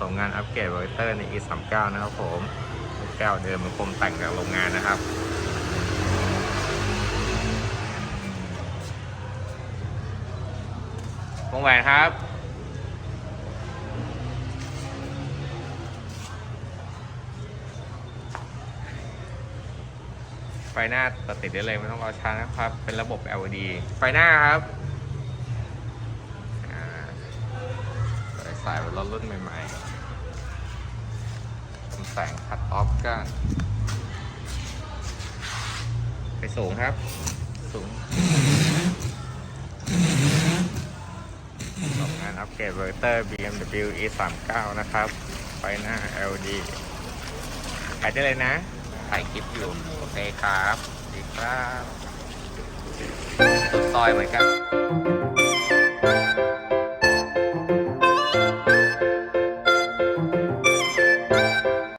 สมงานอัปเกรดเวอร์เตอร์ใน E39 นะครับผมแก้วเดิมมันคมแต่งจากโรงงานนะครับวงแหวนครับไฟหน้าตัดติดได้เลยไม่ต้องรอช้านะครับ เป็นระบบ LED ไฟหน้าครับอ่าใส่สายเป็นรถรุ่นใหม่ๆทำแสงคัดออฟกันไปสูงครับ สูงสองงานอัปเกรดเวอร์เตอร์ BMW E39 นะครับ ไฟหน้า LED ขายได้เลยนะถ่ายคลิปอยู่ โอเคครับสวัสดีครับสุดซอยเหมือนกัน